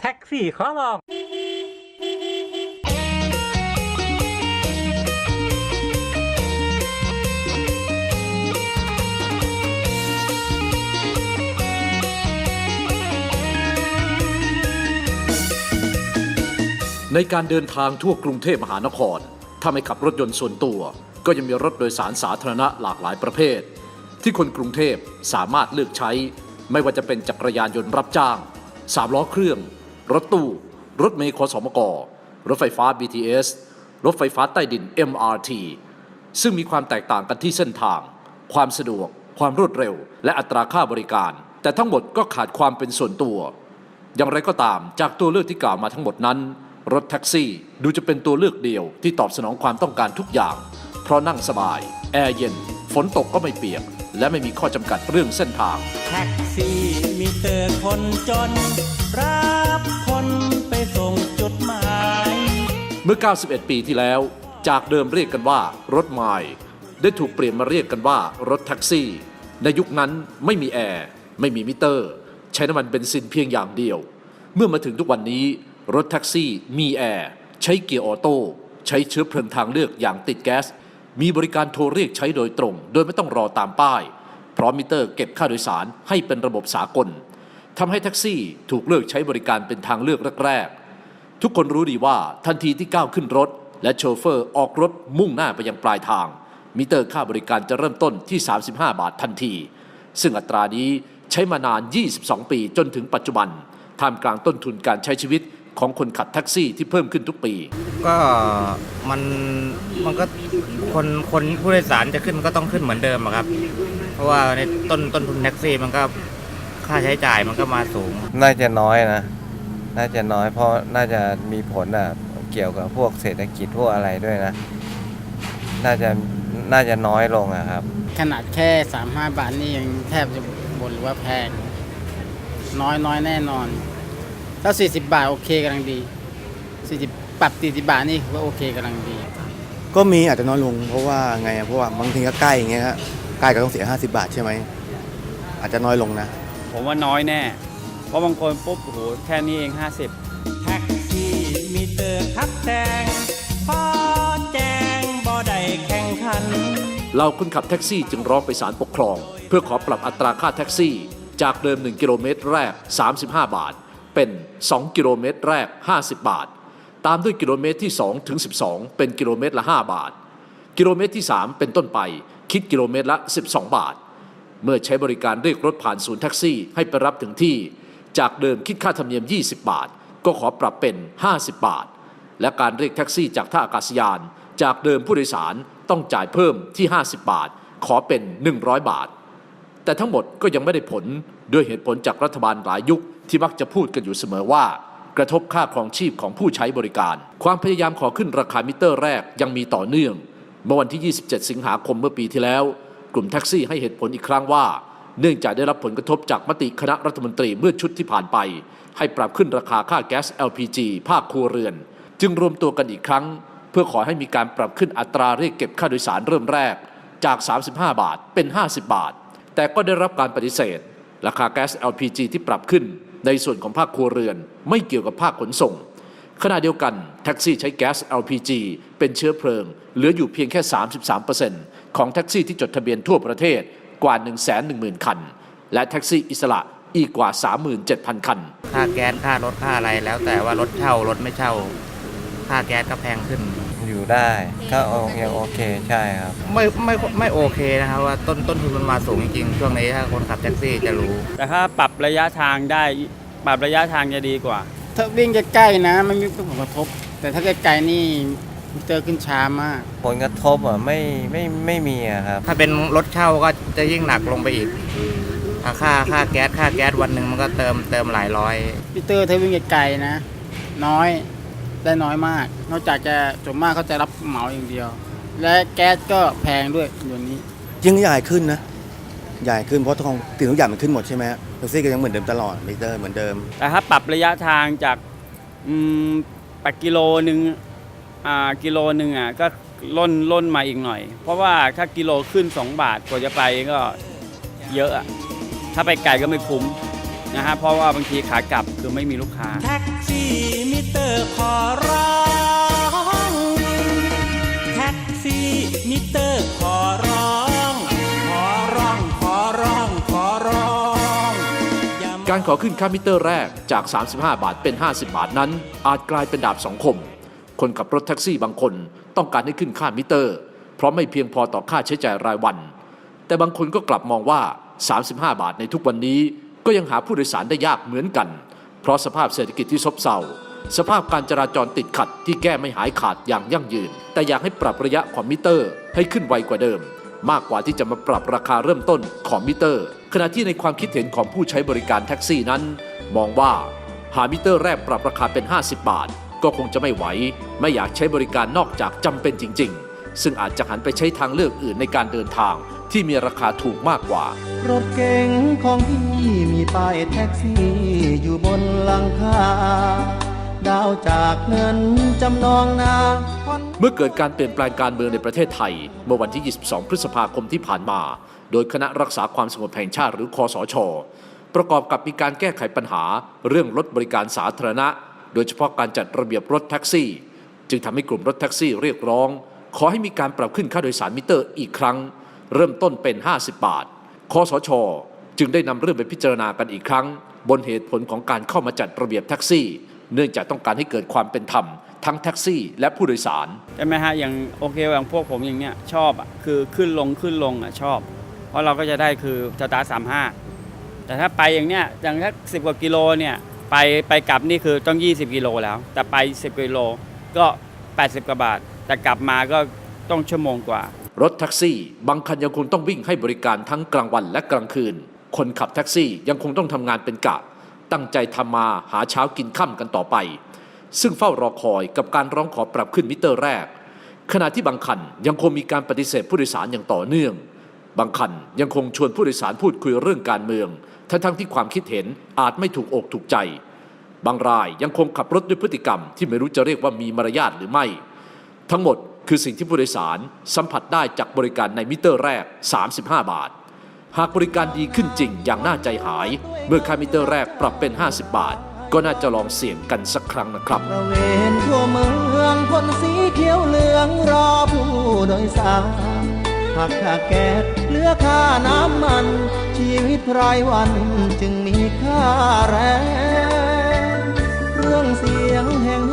แท็กซี่ขอลองในการเดินทางทั่วกรุงเทพมหานคร ถ้าไม่ขับรถยนต์ส่วนตัว ก็ยังมีรถโดยสารสาธารณะหลากหลายประเภท ที่คนกรุงเทพสามารถเลือกใช้ ไม่ว่าจะเป็นจักรยานยนต์รับจ้างสามล้อเครื่อง รถตู้ รถเมล์คสมกรถไฟฟ้า BTS รถไฟฟ้าใต้ดิน MRT ซึ่งมีความแตกต่างกันที่เส้นทาง ความสะดวก ความรวดเร็ว และอัตราค่าบริการ แต่ทั้งหมดก็ขาดความเป็นส่วนตัว อย่างไรก็ตามจากตัวเลือกที่กล่าวมาทั้งหมดนั้น รถแท็กซี่ดูจะเป็นตัวเลือกเดียวที่ตอบสนองความต้องการทุกอย่าง เพราะนั่งสบาย แอร์เย็น ฝนตกก็ไม่เปียก และไม่มีข้อจำกัดเรื่องเส้นทาง แท็กซี่มีเตอร์คนจน รับคนไปส่งจุดหมาย เมื่อ 91 ปีที่แล้ว จากเดิมเรียกกันว่ารถไมล์ได้ถูกเปลี่ยนมาเรียกกันว่ารถแท็กซี่ ในยุคนั้นไม่มีแอร์ไม่มีมิเตอร์ ใช้น้ำมันเบนซินเพียงอย่างเดียว เมื่อมาถึงทุกวันนี้ รถแท็กซี่มีแอร์ใช้เกียร์ออโต้ใช้เชื้อเพลิงทางเลือกอย่างติดแก๊ส มีบริการโทรเรียกใช้โดยตรง โดยไม่ต้องรอตามป้าย พร้อมมิเตอร์เก็บค่าโดยสารให้เป็นระบบสากลทำให้แท็กซี่ถูกเลิกใช้บริการเป็นทางเลือกแรกๆทุกคนรู้ดีว่าทันทีที่ก้าวขึ้นรถ และโชเฟอร์ออกรถมุ่งหน้าไปยังปลายทาง มิเตอร์ค่าบริการจะเริ่มต้นที่ 35 บาททันที ซึ่งอัตรานี้ใช้มานาน 22 ปีจนถึงปัจจุบันท่ามกลางต้นทุนการใช้ชีวิต ของคนขับแท็กซี่ที่เพิ่มขึ้นทุกปี ก็มันมันก็คนคนผู้โดยสารจะขึ้นมันก็ต้องขึ้นเหมือนเดิมอะครับ เพราะว่าในต้นต้นทุนแท็กซี่มันก็ค่าใช้จ่ายมันก็มาสูง น่าจะน้อยนะ น่าจะน้อยเพราะน่าจะมีผลอะเกี่ยวกับพวกเศรษฐกิจพวกอะไรด้วยนะ น่าจะน่าจะน้อยลงอะครับ ขนาดแค่ 35 บาทนี่ยังแทบจะบ่นหรือว่าแพง น้อยน้อยแน่นอน ถ้า40 บาทโอเคกำลังดี 40 ปรับ40บาทนี่ก็โอเคกำลังดี ก็มีอาจจะน้อยลงเพราะว่าไงอะเพราะว่าบางทีก็ใกล้อย่างเงี้ยครับใกล้ก็ต้องเสีย 50 บาทใช่ไหมอาจจะน้อยลงนะ ผมว่าน้อยแน่ เพราะบางคนปุ๊บโอ้โหแค่นี้เอง 50 แท็กซี่มีเตอร์คัดแจงพอแจงบ่ได้แข่งขัน เราคนขับแท็กซี่จึงร้องไปศาลปกครอง เพื่อขอปรับอัตราค่าแท็กซี่ จากเดิม 1 กิโลเมตรแรก 35 บาท เป็น 2 กิโลเมตรแรก 50 บาท ตามด้วยกิโลเมตรที่2ถึง12 เป็นกิโลเมตรละ 5 บาท กิโลเมตรที่ 3 เป็นต้นไป คิดกิโลเมตรละ 12 บาท เมื่อใช้บริการเรียกรถผ่านศูนย์แท็กซี่ให้ไปรับถึงที่ จากเดิมคิดค่าธรรมเนียม 20 บาท ก็ขอปรับเป็น 50 บาท และการเรียกแท็กซี่จากท่าอากาศยาน จากเดิมผู้โดยสารต้องจ่ายเพิ่มที่ 50 บาท ขอเป็น 100 บาทแต่ทั้งหมดก็ยังไม่ได้ผลด้วยเหตุผลจากรัฐบาลหลายยุค ที่มักจะพูดกันอยู่เสมอว่า กระทบค่าครองชีพของผู้ใช้บริการ ความพยายามขอขึ้นราคามิเตอร์แรกยังมีต่อเนื่อง เมื่อวันที่ 27 สิงหาคมเมื่อปีที่แล้ว กลุ่มแท็กซี่ให้เหตุผลอีกครั้งว่า เนื่องจากได้รับผลกระทบจากมติคณะรัฐมนตรีเมื่อชุดที่ผ่านไป ให้ปรับขึ้นราคาค่าแก๊ส LPG ภาคครัวเรือน จึงรวมตัวกันอีกครั้ง เพื่อขอให้มีการปรับขึ้นอัตราเรียกเก็บค่าโดยสารเริ่มแรกจาก 35 บาทเป็น 50 บาท แต่ก็ได้รับการปฏิเสธ ราคาแก๊ส LPG ที่ปรับขึ้น ในส่วนของภาคครัวเรือน ไม่เกี่ยวกับภาคขนส่ง ขณะเดียวกันแท็กซี่ใช้แก๊ส LPG เป็นเชื้อเพลิง เหลืออยู่เพียงแค่ 33%ของแท็กซี่ที่จดทะเบียนทั่วประเทศกว่า 110,000 คัน และแท็กซี่อิสระอีกกว่า 37,000 คัน ค่าแก๊สค่ารถค่าอะไรแล้วแต่ว่ารถเช่ารถไม่เช่า ค่าแก๊สก็แพงขึ้น อยู่ได้ก็โอยังโอเคใช่ครับ ไม่ไม่ไม่โอเคนะครับว่าต้นต้นทุนมันมาสูงจริงๆช่วงนี้ถ้าคนขับแท็กซี่จะรู้ แต่ถ้าปรับระยะทางได้ปรับระยะทางจะดีกว่า ถ้าวิ่งใกล้ๆนะไม่มีผลกระทบ แต่ถ้าไกลๆนี่มิเตอร์ขึ้นช้ามาก ผลกระทบอะไม่ไม่ไม่มีอะครับ ถ้าเป็นรถเช่าก็จะยิ่งหนักลงไปอีกค่าค่าค่าแก๊สค่าแก๊สวันหนึ่งมันก็เติมเติมหลายร้อยมิเตอร์ถ้าวิ่งไกลๆนะ น้อย ได้น้อยมาก นอกจากจะส่วนมากเขาจะรับเหมาอย่างเดียว และแก๊สก็แพงด้วยเดี๋ยวนี้จริงใหญ่ขึ้นนะ ใหญ่ขึ้นเพราะทองสิ่งทุกอย่างมันขึ้นหมดใช่ไหมฮะแท็กซี่ก็ยังเหมือนเดิมตลอดมิเตอร์เหมือนเดิม แต่ถ้าปรับระยะทางจากอืมแปดกิโลหนึ่งอ่ากิโลหนึ่งอะก็ล่นล่นมาอีกหน่อย เพราะว่าถ้ากิโลขึ้น 2 บาทกว่าจะไปก็เยอะอะถ้าไปไกลก็ไม่คุ้ม นะฮะเพราะว่าบางทีขากลับคือไม่มีลูกค้า แท็กซี่มิเตอร์ขอร้องแท็กซี่มิเตอร์ขอร้อง ขอร้องขอร้องขอร้องอย่ามา การขอขึ้นค่ามิเตอร์แรกจาก 35 บาทเป็น 50 บาทนั้น อาจกลายเป็นดาบสองคม คนขับรถแท็กซี่บางคนต้องการให้ขึ้นค่ามิเตอร์ เพราะไม่เพียงพอต่อค่าใช้จ่ายรายวัน แต่บางคนก็กลับมองว่า 35 บาทในทุกวันนี้ ก็ยังหาผู้โดยสารได้ยากเหมือนกัน เพราะสภาพเศรษฐกิจที่ซบเซาสภาพการจราจรติดขัดที่แก้ไม่หายขาดอย่างยั่งยืน แต่อยากให้ปรับระยะของมิเตอร์ให้ขึ้นไวกว่าเดิม มากกว่าที่จะมาปรับราคาเริ่มต้นของมิเตอร์ ขณะที่ในความคิดเห็นของผู้ใช้บริการแท็กซี่นั้น มองว่าหามิเตอร์แรกปรับราคาเป็น 50 บาท ก็คงจะไม่ไหว ไม่อยากใช้บริการนอกจากจำเป็นจริง ๆ ซึ่งอาจจะหันไปใช้ทางเลือกอื่นในการเดินทางที่มีราคาถูกมากกว่า รถเก๋งของพี่ ป้ายแท็กซี่อยู่บนหลังคาดาวจากเงินจำนองนาเมื่อเกิดการเปลี่ยนแปลงการเมืองในประเทศไทย เมื่อวันที่ 22 พฤษภาคมที่ผ่านมา โดยคณะรักษาความสงบแห่งชาติหรือคอสช ประกอบกับมีการแก้ไขปัญหา เรื่องรถบริการสาธารณะ โดยเฉพาะการจัดระเบียบรถแท็กซี่ จึงทำให้กลุ่มรถแท็กซี่เรียกร้อง ขอให้มีการปรับขึ้นค่าโดยสารมิเตอร์อีกครั้ง เริ่มต้นเป็น 50 บาทคอสช จึงได้นำเรื่องไปพิจารณากันอีกครั้ง บนเหตุผลของการเข้ามาจัดระเบียบแท็กซี่ เนื่องจากต้องการให้เกิดความเป็นธรรมทั้งแท็กซี่และผู้โดยสารใช่ไหมฮะอย่างโอเคอย่างพวกผมอย่างเนี้ยชอบอะคือขึ้นลงขึ้นลงอะชอบ เพราะเราก็จะได้คือสตาร์สามห้าแต่ถ้าไปอย่างเนี้ยอย่างถ้าสิบกว่ากิโลเนี่ยไปไปกลับนี่คือต้อง 20 กิโลแล้ว แต่ไป 10 กิโลก็ 80 กว่าบาท แต่กลับมาก็ต้องชั่วโมงกว่า รถแท็กซี่ บางคันยังคงต้องวิ่งให้บริการทั้งกลางวันและกลางคืน คนขับแท็กซี่ยังคงต้องทำงานเป็นกะ ตั้งใจทำมาหาเช้ากินค่ำกันต่อไป ซึ่งเฝ้ารอคอยกับการร้องขอปรับขึ้นมิเตอร์แรก ขณะที่บางคันยังคงมีการปฏิเสธผู้โดยสารอย่างต่อเนื่อง บางคันยังคงชวนผู้โดยสารพูดคุยเรื่องการเมือง ทั้งๆที่ความคิดเห็นอาจไม่ถูกอกถูกใจ บางรายยังคงขับรถด้วยพฤติกรรม ที่ไม่รู้จะเรียกว่ามีมารยาทหรือไม่ ทั้งหมดคือสิ่งที่ผู้โดยสารสัมผัสได้จากบริการในมิเตอร์แรก 35 บาท หากบริการดีขึ้นจริงอย่างน่าใจหาย เมื่อค่ามิเตอร์แรกปรับเป็น 50 บาท ก็น่าจะลองเสี่ยงกันสักครั้งนะครับระเวนทั่วเมืองพ่นสีเขียวเหลืองรอผู้โดยสารหักค่าแก๊สเหลือค่าน้ำมัน ชีวิตรายวันจึงมีค่าแรง เรื่องเสียงแห่ง